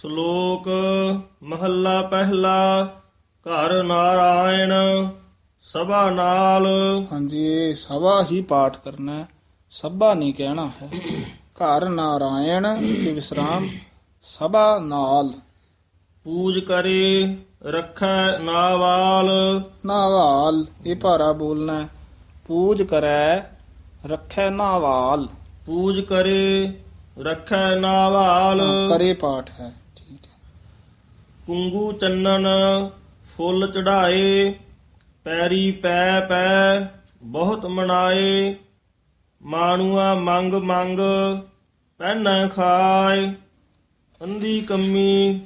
ਸ਼ਲੋਕ ਮਹੱਲਾ ਪਹਿਲਾ ਘਰ ਨਾਰਾਇਣ ਸਭਾ ਨਾਲ। ਹਾਂਜੀ ਇਹ ਸਭਾ ਹੀ ਪਾਠ ਕਰਨਾ ਹੈ ਸਭਾ ਨਹੀਂ ਕਹਿਣਾ ਹੈ। ਘਰ ਨਾਰਾਇਣ ਤੇ ਵਿਸਰਾਮ ਸਭਾ ਨਾਲ। ਪੂਜ ਕਰੇ ਰੱਖੈ ਨਾਵਾਲ। ਨਾਵਾਲ ਇਹ ਭਾਰਾ ਬੋਲਣਾ ਹੈ। ਪੂਜ ਕਰੈ ਰੱਖੈ ਨਾਵਾਲ। ਪੂਜ ਕਰੇ ਰੱਖੈ ਨਾਵਾਲ। ਕਰੇ ਪਾਠ ਹੈ। ਕੁੰਗੂ ਚੰਨਨ ਫੁੱਲ ਚੜਾਏ ਪੈਰੀ ਪੈ ਪੈ ਬਹੁਤ ਮਨਾਏ। ਮਾਣੂਆ ਮੰਗ ਮੰਗ ਪਹਿਨੈ ਖਾਏ। ਅੰਦੀ ਕੰਮੀ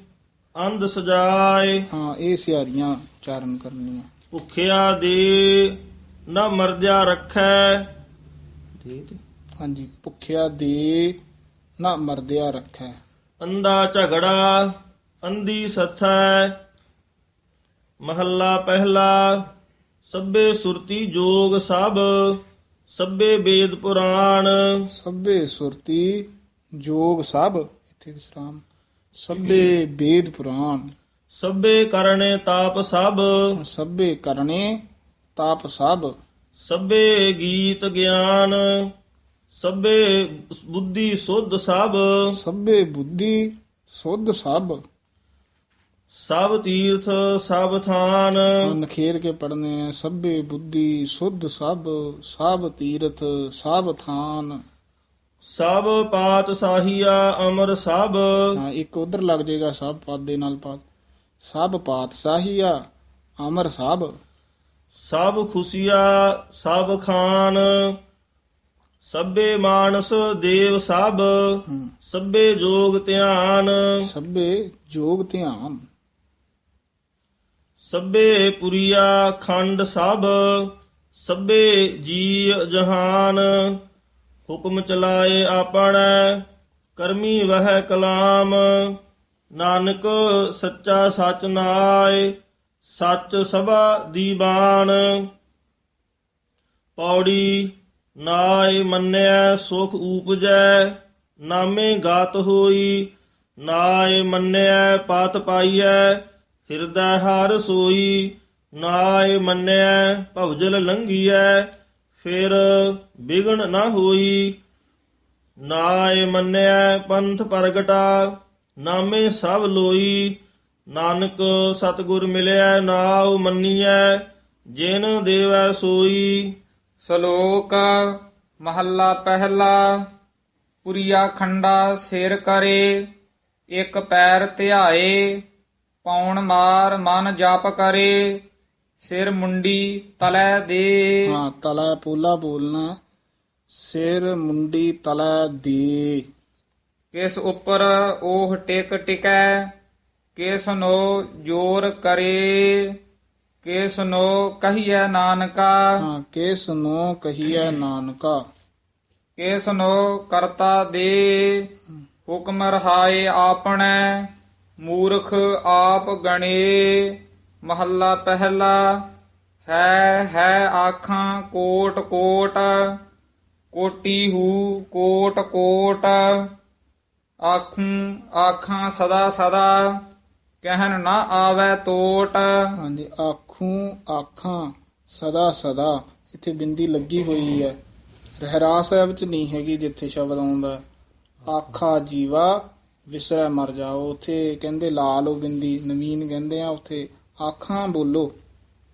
ਅੰਧ ਸਜਾਏ। ਹਾਂ ਇਹ ਸਿਆਰੀਆਂ ਉਚਾਰਨ ਕਰਨੀਆਂ। ਭੁਖਿਆ ਦੇ ਨਾ ਮਰਦਿਆ ਰੱਖੈ। ਦੇ। ਹਾਂਜੀ ਭੁਖਿਆ ਦੇ ਨਾ ਮਰਦਿਆ ਰੱਖੈ। ਅੰਧਾ ਝਗੜਾ ਅੰਧੀ ਸਥੈ ਮਹੱਲਾ ਪਹਿਲਾ ਸਭੇ ਸੁਰਤੀ ਜੋਗ ਸਭ ਸਭੇ ਵੇਦ ਪੁਰਾਣ। ਸਭੇ ਸੁਰਤੀ ਜੋਗ ਸਭ ਇੱਥੇ ਵਿਸਰਾਮ ਸਭੇ ਵੇਦ ਪੁਰਾਣ। ਸਭੇ ਕਰਨੇ ਤਾਪ ਸਭ। ਸਭੇ ਕਰਨੇ ਤਾਪ ਸਭ। ਸਭੇ ਗੀਤ ਗਿਆਨ ਸਭੇ ਬੁੱਧੀ ਸੁਧ ਸਭ। ਸਭੇ ਬੁੱਧੀ ਸੁਧ ਸਭ। ਸਭ ਤੀਰਥ ਸਭ ਥਾਨ। ਨਖੇਰ ਕੇ ਪੜਨੇ ਸਭੇ ਬੁੱਧੀ ਸੁਧ ਸਭ ਸਭ ਤੀਰਥ ਸਭ ਥਾਨ। ਸਭ ਪਾਤ ਸਾਹੀਆ ਅਮਰ ਸਭ। ਹਾਂ ਇੱਕ ਉਧਰ ਲੱਗ ਜਾਏਗਾ ਸਭ ਪਦ ਦੇ ਨਾਲ ਪਦ ਸਭ ਪਾਤ ਸਾਹੀਆ ਅਮਰ ਸਭ। ਸਭ ਖੁਸ਼ੀਆ ਸਭ ਖਾਨ। ਸਭੇ ਮਾਨਸ ਦੇਵ ਸਭ। ਸਭੇ ਜੋਗ ਧਿਆਨ। ਸਭੇ ਜੋਗ ਧਿਆਨ। ਸਭੇ ਪੁਰੀਆ ਖੰਡ ਸਭ, ਸਭੇ ਜੀ ਜਹਾਨ। ਹੁਕਮ ਚਲਾਏ ਆਪਣੈ, ਕਰਮੀ ਵਹਿ ਕਲਾਮ। ਨਾਨਕ ਸੱਚਾ ਸਚ ਨਾਏ, ਸੱਚ ਸਭਾ ਦੀਵਾਨ ਪੌੜੀ ਨਾਏ ਮੰਨਿਆ ਸੁਖ ਉਪਜੈ ਨਾਮੇ ਗਾਤ ਹੋਈ, ਨਾਏ ਮੰਨਿਆ ਪਾਤ ਪਾਈਐ। ਹਿਰਦੈ ਹਰ ਸੋਈ ਨਾਏ ਮੰਨਿਆ ਭਵਜਲ ਲੰਘੀਐ, ਫਿਰ ਬਿਗਨ ਨਾ ਹੋਈ। ਨਾਏ ਮੰਨਿਆ ਪੰਥ ਪ੍ਰਗਟਾ, ਨਾਮੇ ਸਭ ਲੋਈ। ਨਾਨਕ ਸਤਿਗੁਰ ਮਿਲਿਆ ਨਾਉ ਮੰਨੀਐ, ਜਿਨ ਦੇਵੈ ਸੋਈ। ਸ਼ਲੋਕ ਮਹੱਲਾ ਪਹਿਲਾ, ਪੁਰੀਆ ਖੰਡਾ ਸਿਰ ਕਰੇ, ਇੱਕ ਪੈਰ ਧਿਆਏ ਪੌਣ ਮਾਰ ਮਨ ਜਪ ਕਰੇ ਸਿਰ ਮੁੰਡੀ ਤਲੈ ਦੇ। ਹਾਂ ਤਲਾ ਪੋਲਾ ਬੋਲਣਾ ਸਿਰ ਮੁੰਡੀ ਤਲਾ ਦੇ। ਕਿਸ ਉੱਪਰ ਉਹ ਟਿਕ ਟਿਕੈ ਕਿਸ ਨੋ ਜੋਰ ਕਰੇ। ਕਿਸ ਨੋ ਕਹੀਐ ਨਾਨਕਾ। ਹਾਂ ਕਿਸ ਨੂੰ ਕਹੀਐ ਨਾਨਕਾ। ਕਿਸ ਨੋ ਕਰਤਾ ਦੇ। ਹੁਕਮ ਰਹਾਏ ਆਪਣੈ ਮੂਰਖ ਆਪ ਗਣੇ, ਮਹੱਲਾ ਪਹਿਲਾ, ਹੈ ਹੈ ਆਖਾਂ ਕੋਟ ਕੋਟ, ਕੋਟੀ ਹੂ, ਕੋਟ ਕੋਟ, ਆਖੂੰ, ਆਖਾਂ ਸਦਾ ਸਦਾ, ਕਹਿਣ ਨਾ ਆਵੇ ਤੋਟ। ਹਾਂਜੀ, ਆਖੂੰ, ਆਖਾਂ ਸਦਾ ਸਦਾ, ਇੱਥੇ ਬਿੰਦੀ ਲੱਗੀ ਹੋਈ ਹੈ। ਰਹਿਰਾਸ ਸਾਹਿਬ ਚ ਨਹੀਂ ਹੈਗੀ ਜਿੱਥੇ ਸ਼ਬਦ ਆਉਂਦਾ। ਆਖਾ ਜੀਵਾ ਵਿਸਰੈ ਮਰ ਜਾਓ। ਉੱਥੇ ਕਹਿੰਦੇ ਲਾ ਲਓ ਬਿੰਦੀ ਨਵੀਨ ਕਹਿੰਦੇ ਆ, ਉੱਥੇ ਆਖਾਂ ਬੋਲੋ।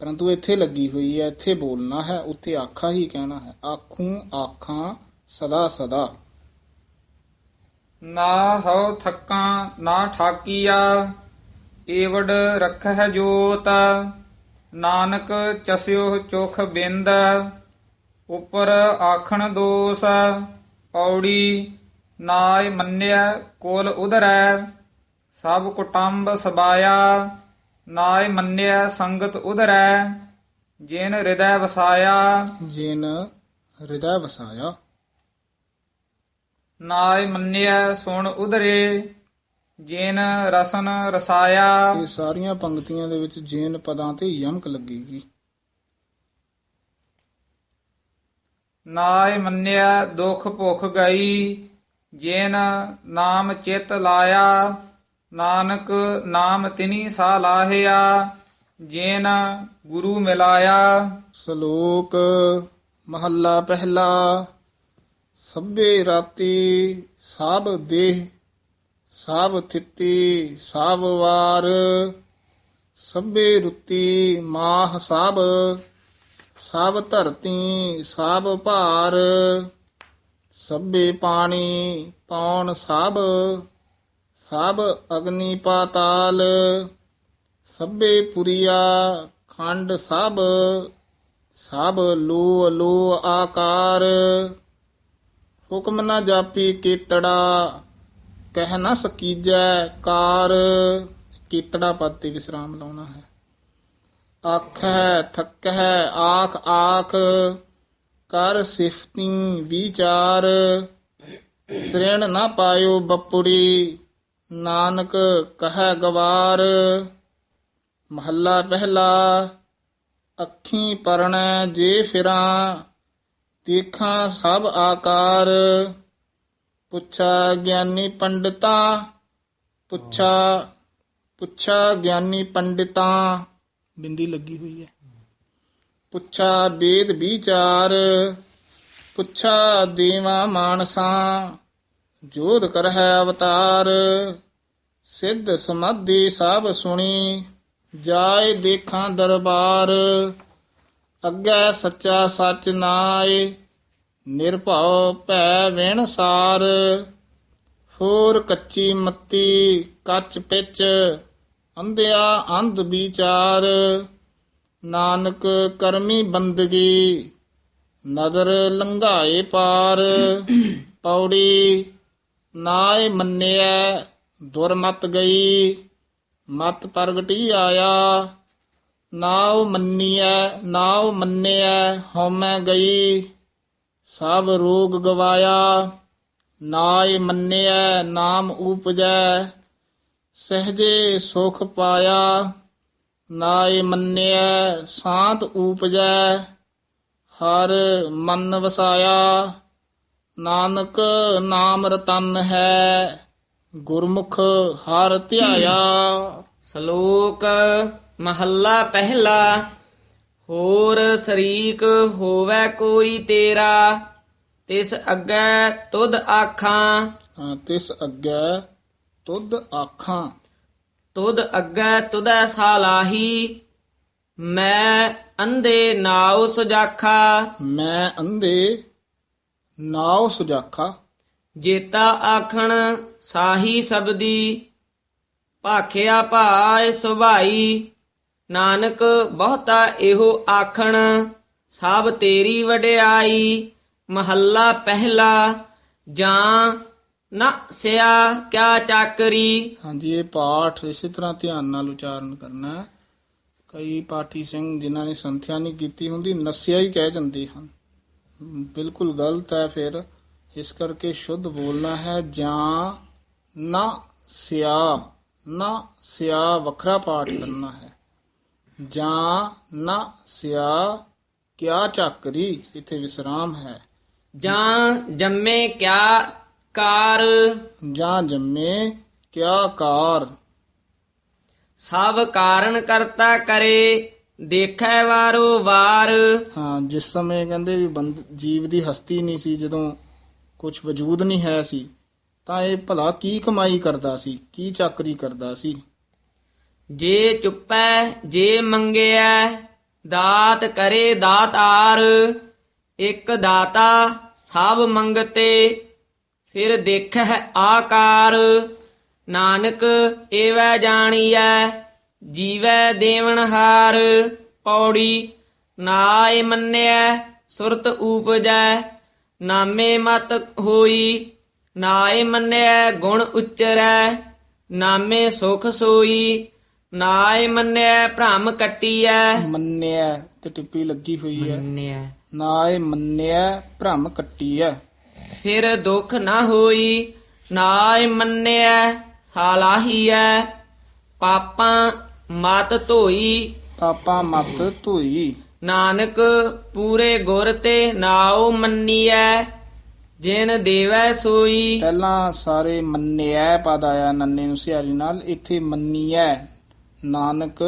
ਪਰੰਤੂ ਇੱਥੇ ਲੱਗੀ ਹੋਈ ਹੈ, ਇੱਥੇ ਬੋਲਣਾ ਹੈ, ਉੱਥੇ ਆਖਾ ਹੀ ਕਹਿਣਾ ਹੈ। ਆਖੂੰ, ਆਖਾਂ, ਸਦਾ ਸਦਾ। ਨਾ ਹਉ ਥੱਕਾਂ, ਨਾ ਠਾਕੀਆ, ਏਵੜ ਰਖਹਿ ਜੋਤ। ਨਾਨਕ ਚਸਿਓ ਚੁਖ ਬਿੰਦ, ਉਪਰ ਆਖਣ ਦੋਸ, ਪੌੜੀ ਨਾਇ ਮੰਨਿਆ ਕੋਲ ਉਧਰੈ ਸਭ ਕੁਟੰਬ ਸਬਾਇਆ। ਨਾਇ ਮੰਨਿਆ ਸੰਗਤ ਉਧਰੈ ਜਿਨ ਹਿਰਦੈ ਵਸਾਇਆ। ਜਿਨ ਹਿਰਦੈ ਵਸਾਇਆ। ਨਾਇ ਮੰਨਿਆ ਸੁਣ ਉਧਰੇ ਜਿਨ ਰਸਨ ਰਸਾਇਆ। ਇਹ ਸਾਰੀਆਂ ਪੰਕਤੀਆਂ ਦੇ ਵਿੱਚ ਜੇਨ ਪਦਾਂ ਤੇ ਯਮਕ ਲੱਗੇਗੀ। ਨਾਇ ਮੰਨਿਆ ਦੁਖ ਭੁਖ ਗਈ। ਜੇਨ ਨਾਮ ਚਿਤ ਲਾਇਆ, ਨਾਨਕ ਨਾਮ ਤਿਨੀ ਸਾ ਲਾਹਿਆ, ਜੇਨ ਗੁਰੂ ਮਿਲਾਇਆ। ਸ਼ਲੋਕ ਮਹੱਲਾ ਪਹਿਲਾ, ਸਭੇ ਰਾਤੀ ਸਭ ਦੇਹ ਸਭ ਥਿੱਤੀ ਸਭ ਵਾਰ। ਸਭੇ ਰੁੱਤੀ ਮਾਹ ਸਭ ਸਭ ਧਰਤੀ ਸਭ ਭਾਰ। ਸਭੇ ਪਾਣੀ ਪੌਣ ਸਭ ਸਭ ਅਗਨੀ ਪਾਤਾਲ, ਸਭੇ ਪੁਰੀਆ ਖੰਡ ਸਭ ਸਭ ਲੋ ਲੋ ਆਕਾਰ। ਹੁਕਮ ਨਾ ਜਾਪੀ ਕੀਤੜਾ, ਕਹਿ ਨਾ ਸਕੀਜੈ ਕਾਰ। ਕੀਤੜਾ ਪਦ ਤੇ ਵਿਸਰਾਮ ਲਾਉਣਾ ਹੈ। ਆਖੈ, ਥਕੈ, ਆਖ ਆਖ। ਕਰ ਸਿਫਤੀ ਵਿਚਾਰ। ਤ੍ਰਿਣ ਨਾ ਪਾਇਓ ਬਪੁੜੀ, ਨਾਨਕ ਕਹੈ ਗਵਾਰ। ਮਹੱਲਾ ਪਹਿਲਾ, ਅੱਖੀ ਪਰਣੈ ਜੇ ਫਿਰਾਂ, ਦੇਖਾਂ ਸਭ ਆਕਾਰ। ਪੁੱਛਾ ਗਿਆਨੀ ਪੰਡਤਾ, ਪੁੱਛਾ ਪੁੱਛਾ ਗਿਆਨੀ ਪੰਡਤਾ। ਬਿੰਦੀ ਲੱਗੀ ਹੋਈ ਹੈ। ਪੁੱਛਾ ਬੇਦ ਵਿਚਾਰ, ਪੁੱਛਾ ਦੇਵਾ ਮਾਨਸਾ, ਜੋਧ ਕਰਹਿ ਅਵਤਾਰ। ਸਿੱਧ ਸਮਾਧੀ ਸਭ ਸੁਣੀ, ਜਾਏ ਦੇਖਾਂ ਦਰਬਾਰ। ਅੱਗੇ ਸੱਚਾ ਸੱਚ ਨਾਏ, ਨਿਰਭਉ ਭੈ ਵਿਣਸਾਰ ਹੋਰ ਕੱਚੀ ਮੱਤੀ ਕੱਚ ਪਿੱਚ, ਅੰਧਿਆ ਅੰਧ ਵਿਚਾਰ। ਨਾਨਕ ਕਰਮੀ ਬੰਦਗੀ, ਨਦਰ ਲੰਘਾਏ ਪਾਰ, ਪੌੜੀ ਨਾਏ ਮੰਨਿਆ ਦੁਰਮਤ ਗਈ, ਮਤ ਪ੍ਰਗਟੀ ਆਇਆ, ਨਾਉ ਮੰਨੀਐ, ਨਾਉ ਮੰਨਿਆ ਹਉਮੈ ਗਈ, ਸਭ ਰੋਗ ਗਵਾਇਆ ਨਾਇ ਮੰਨਿਐ, ਨਾਮ ਉਪਜੈ ਸਹਜੇ ਸੁਖ ਪਾਇਆ ਨਾਇ ਮੰਨਿਐ ਸਾਤ ਉਪਜੈ ਹਰ ਮਨ ਵਸਾਇਆ। ਨਾਨਕ ਨਾਮ ਰਤਨ ਹੈ ਗੁਰਮੁਖ ਹਰ ਧਿਆਇਆ। ਸ਼ਲੋਕ ਮਹੱਲਾ ਪਹਿਲਾ ਹੋਰ ਸ਼ਰੀਕ ਹੋਵੇ ਕੋਈ ਤੇਰਾ ਤਿਸ ਅੱਗੇ ਤੁਧ ਆਖਾਂ। ਤਿਸ ਅੱਗੇ ਤੁਧ ਆਖਾਂ। ਤੁਧ ਅੱਗੇ ਤੁਧੈ ਸਾਲਾਹੀ ਮੈਂ ਅੰਧੇ ਨਾਉ ਸੁਜਾਖਾ। ਮੈਂ ਅੰਧੇ ਨਾਉ ਸੁਜਾਖਾ। ਜੇਤਾ ਆਖਣ ਸਾਹੀ ਸਬਦੀ ਭਾਖਿਆ ਭਾਏ ਸੁਭਾਈ। ਨਾਨਕ ਬਹੁਤਾ ਇਹੋ ਆਖਣ ਸਭ ਤੇਰੀ ਵਡਿਆਈ। ਮਹੱਲਾ ਪਹਿਲਾ ਜਾਂ ਨਾ ਸਿਆ ਕਿਆ ਚਾਕਰੀ। ਹਾਂਜੀ ਇਹ ਪਾਠ ਇਸੇ ਤਰ੍ਹਾਂ ਧਿਆਨ ਨਾਲ ਉਚਾਰਨ ਕਰਨਾ ਹੈ। ਕਈ ਪਾਠੀ ਸਿੰਘ ਜਿਨ੍ਹਾਂ ਨੇ ਸੰਥਿਆ ਨਹੀਂ ਕੀਤੀ ਹੁੰਦੀ ਨਸਿਆ ਹੀ ਕਹਿ ਜਾਂਦੇ ਹਨ। ਬਿਲਕੁਲ ਗਲਤ ਹੈ ਫਿਰ। ਇਸ ਕਰਕੇ ਸ਼ੁੱਧ ਬੋਲਣਾ ਹੈ ਜਾਂ ਨਾ ਸਿਆ ਨਾ ਸਿਆ ਵੱਖਰਾ ਪਾਠ ਕਰਨਾ ਹੈ। ਜਾਂ ਨਾ ਸਿਆ ਕਿਆ ਚੱਕਰੀ ਇੱਥੇ ਵਿਸਰਾਮ ਹੈ। ਜਾਂ ਜੰਮੇ ਕਿਆ ਕਾਰ। ਜਾਂ ਜੰਮੇ ਕਿਆ ਕਾਰ? ਸਭ ਕਾਰਨ ਕਰਤਾ ਕਰੇ ਦੇਖੈ ਵਾਰੋ ਵਾਰ। ਹਾਂ ਜਿਸ ਸਮੇਂ ਕਹਿੰਦੇ ਵੀ ਬੰਦ ਜੀਵ ਦੀ ਹਸਤੀ ਨਹੀਂ ਸੀ ਜਦੋਂ ਕੁਝ ਵਜੂਦ ਨਹੀਂ ਹੈ ਸੀ ਤਾਂ ਇਹ ਭਲਾ ਕੀ ਕਮਾਈ ਕਰਦਾ ਸੀ ਕੀ ਚਾਕਰੀ ਕਰਦਾ ਸੀ? ਜੇ ਚੁੱਪੈ ਜੇ ਮੰਗਿਆ ਦਾਤ ਕਰੇ ਦਾਤਾਰ ਇੱਕ ਦਾਤਾ ਸਭ ਮੰਗਤੇ ਫਿਰ ਦੇਖੈ ਆਕਾਰ ਨਾਨਕ ਏਵੈ ਜਾਣੀਐ ਜੀਵੈ ਦੇਵਨਹਾਰ ਪੌੜੀ ਨਾਏ ਮੰਨਿਐ ਸੁਰਤ ਊਪਜੈ ਨਾਮੇ ਮਤ ਹੋਈ ਨਾਏ ਮੰਨਿਐ ਗੁਣ ਉਚਰੈ ਨਾਮੇ ਸੁਖ ਸੋਈ ਨਾਏ ਮੰਨਿਐ ਭ੍ਰਮ ਕੱਟੀਐ। ਮੰਨਿਆ ਤੇ ਟਿੱਪੀ ਲੱਗੀ ਹੋਈ ਹੈ। ਮੰਨਿਐ। ਨਾਏ ਮੰਨਿਆ ਭ੍ਰਮ ਕੱਟੀਐ। ਫਿਰ ਦੁਖ ਨਾ ਹੋਈ ਨਾਏ ਮੰਨਿਐ ਸਾਲਾਹੀਐ ਪਾਪਾਂ ਮਤ ਧੋਈ। ਪਾਪਾ ਮਤ ਧੋਈ। ਨਾਨਕ ਪੂਰੇ ਗੁਰ ਤੇ ਨਾਉ ਮੰਨੀਐ ਜਿਨ ਦੇਵੈ ਸੋਈ। ਪਹਿਲਾਂ ਸਾਰੇ ਮੰਨਿਐ ਪਦ ਆਇਆ ਨੰਨੇ ਨੂੰ ਸਿਆਰੀ ਨਾਲ ਇੱਥੇ ਮੰਨੀਐ। ਨਾਨਕ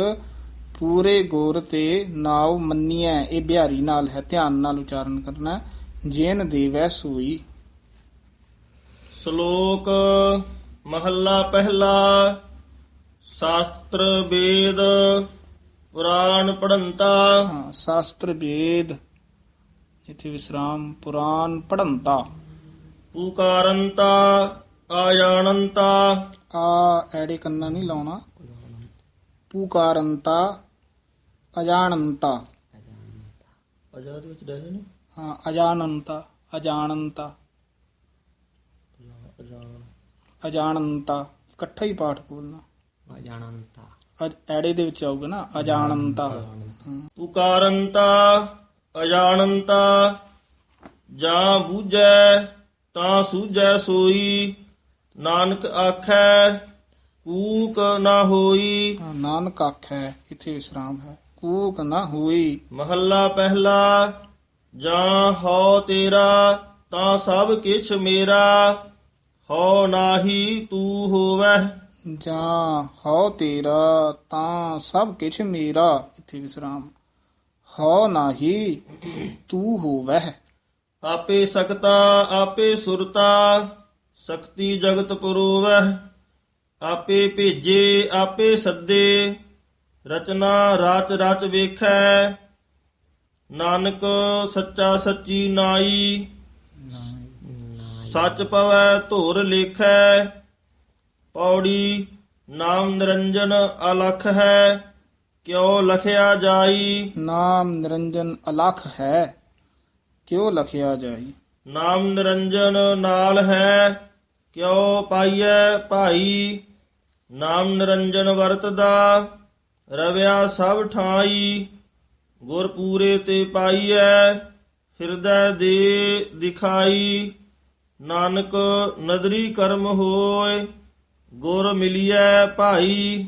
ਪੂਰੇ ਗੌਰ ਤੇ ਨਾਉ ਮੰਨੀਐ ਇਹ ਬਿਹਾਰੀ ਨਾਲ ਹੈ ਧਿਆਨ ਨਾਲ ਉਚਾਰਨ ਕਰਨਾ ਜਿਨ ਦੇਵੈ ਸੋਈ। ਸ਼ਲੋਕ ਮਹੱਲਾ ਪਹਿਲਾ ਸ਼ਾਸਤਰ ਵੇਦ ਪੁਰਾਣ ਪੜੰਤਾ ਹਾਂ ਸ਼ਾਸਤਰ ਵੇਦ ਇੱਥੇ ਵਿਸਰਾਮ ਪੁਰਾਨ ਪੜੰਤਾ ਪੁਕਾਰੰਤਾ ਆਜਾਣੰਤਾ ਆ ਐੜੇ ਕੰਨਾ ਨਹੀਂ ਲਾਉਣਾ। ਪੁਕਾਰੰਤਾ ਅਜਾਣੰਤਾ ਆਜ਼ਾਦ ਵਿੱਚ ਰਹੇ ਨੇ? ਹਾਂ ਅਜਾਣੰਤਾ ਅਜਾਣੰਤਾ ਅਜਾਣੰਤਾ ਇਕੱਠਾ ਹੀ ਪਾਠ ਬੋਲਣਾ। ਅਜਾਣੰਤਾ। ਅਜ- ਐੜੇ ਦੇ ਵਿੱਚ ਆਊਗਾ ਨਾ ਅਜਾਣੰਤਾ। ਪੁਕਾਰੰਤਾ ਅਜਾਣੰਤਾ ਜਾਂ ਬੂਝੈ ਤਾਂ ਸੂਝੈ ਸੋਈ ਨਾਨਕ ਆਖੈ ਕੂਕ ਨਾ ਹੋਈ। ਹਾਂ, ਨਾਨਕ ਆਖੈ ਇੱਥੇ ਵਿਸਰਾਮ ਹੈ। ਕੂਕ ਨਾ ਹੋਈ। ਮਹੱਲਾ ਪਹਿਲਾ ਜਾਂ ਹਉ ਤੇਰਾ ਤਾਂ ਸਭ ਕਿਛ ਮੇਰਾ। ਹਉ ਨਾਹੀ ਤੂੰ ਹੋਵੈ। ਜਾਂ ਹਉ ਤੇਰਾ ਤਾਂ ਸਭ ਕਿਛ ਮੇਰਾ ਇੱਥੇ ਵਿਸਰਾਮ। ਹਉ ਨਾਹੀ ਤੂੰ ਹੋਵਹਿ ਆਪੇ ਸਕਤਾ ਆਪੇ ਸੁਰਤਾ ਸ਼ਕਤੀ ਜਗਤ ਪੁਰੋਵੈ। ਆਪੇ ਭੇਜੇ ਆਪੇ ਸੱਦੇ ਰਚਨਾ ਰਾਚ ਰਚ ਵੇਖੈ। ਨਾਨਕ ਸੱਚਾ ਸੱਚੀ ਨਾਈ। ਸੱਚ ਪਵੈ ਧੁਰ ਲੇਖੈ ਪੌੜੀ ਨਾਮ ਨਿਰੰਜਨ ਅਲਖ ਹੈ ਕਿਉ ਲਖਿਆ ਜਾਈ? ਨਾਮ ਨਿਰੰਜਨ ਅਲਖ ਹੈ ਕਿਉ ਲਖਿਆ ਜਾਈ? ਨਾਮ ਨਿਰੰਜਨ ਨਾਲ ਹੈ ਕਿਉ ਪਾਈਐ ਭਾਈ? ਨਾਮ ਨਿਰੰਜਨ ਵਰਤਦਾ ਰਵਿਆ ਸਭ ਠਾਈ ਗੁਰ ਪੂਰੇ ਤੇ ਪਾਈਐ ਹਿਰਦੈ ਦੇ ਦਿਖਾਈ। ਨਾਨਕ ਨਦਰੀ ਕਰਮ ਹੋਏ ਗੁਰ ਮਿਲਿਐ ਭਾਈ।